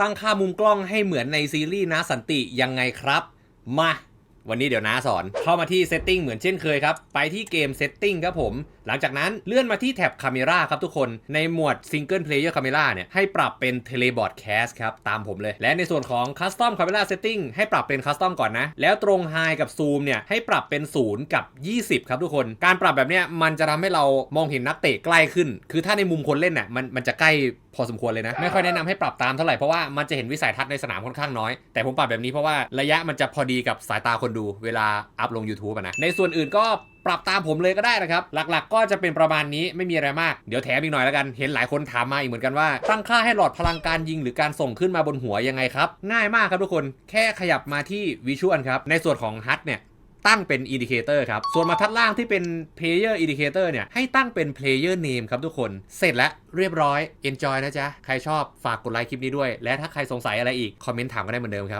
ตั้งค่ามุมกล้องให้เหมือนในซีรีส์นะสันติยังไงครับ มา วันนี้เดี๋ยวน้าสอน เข้ามาที่ Setting เหมือนเช่นเคยครับ ไปที่เกม Setting ครับผม หลังจากนั้นเลื่อนมาที่แท็บ Camera ครับทุกคน ในหมวด Single Player Camera เนี่ยให้ปรับเป็น Telebroadcast ครับ ตามผมเลย และในส่วนของ Custom Camera Setting ให้ปรับเป็น Custom ก่อนนะ แล้วตรง High กับ Zoom เนี่ยให้ปรับเป็น 0 กับ 20 ครับทุกคน การปรับแบบเนี้ยมันจะทำให้เรามองเห็นนักเตะใกล้ขึ้น คือถ้าในมุมคนเล่นน่ะมันมันจะใกล้พอสมควรเลยนะ ไม่ค่อยแนะนำให้ปรับตามเท่าไหร่ เพราะว่ามันจะเห็นวิสัยทัศน์ในสนามค่อนข้างน้อย แต่ผมปรับแบบนี้เพราะว่าระยะมันจะพอดีกับสายตาคนดูเวลาอัพลง YouTube นะ ในส่วนอื่นก็ปรับตามผมเลยก็ได้นะครับ หลักๆ ก็จะเป็นประมาณนี้ไม่มีอะไรมาก เดี๋ยวแถมอีกหน่อยแล้วกัน เห็นหลายคนถามมาอีกเหมือนกันว่า ตั้งค่าให้หลอดพลังการยิงหรือการส่งขึ้นมาบนหัวยังไงครับ ง่ายมากครับทุกคน แค่ขยับมาที่วิชวลครับ ในส่วนของฮัทเนี่ย ตั้งเป็น Indicator ครับ ส่วนมาทัดล่างที่เป็น Player Indicator เนี่ย ให้ตั้งเป็น Player Name ครับทุกคน เสร็จแล้วเรียบร้อย Enjoy นะจ๊ะ ใครชอบฝากกดไลค์คลิปนี้ด้วย และถ้าใครสงสัยอะไรอีก คอมเมนต์ถามกันได้เหมือนเดิมครับ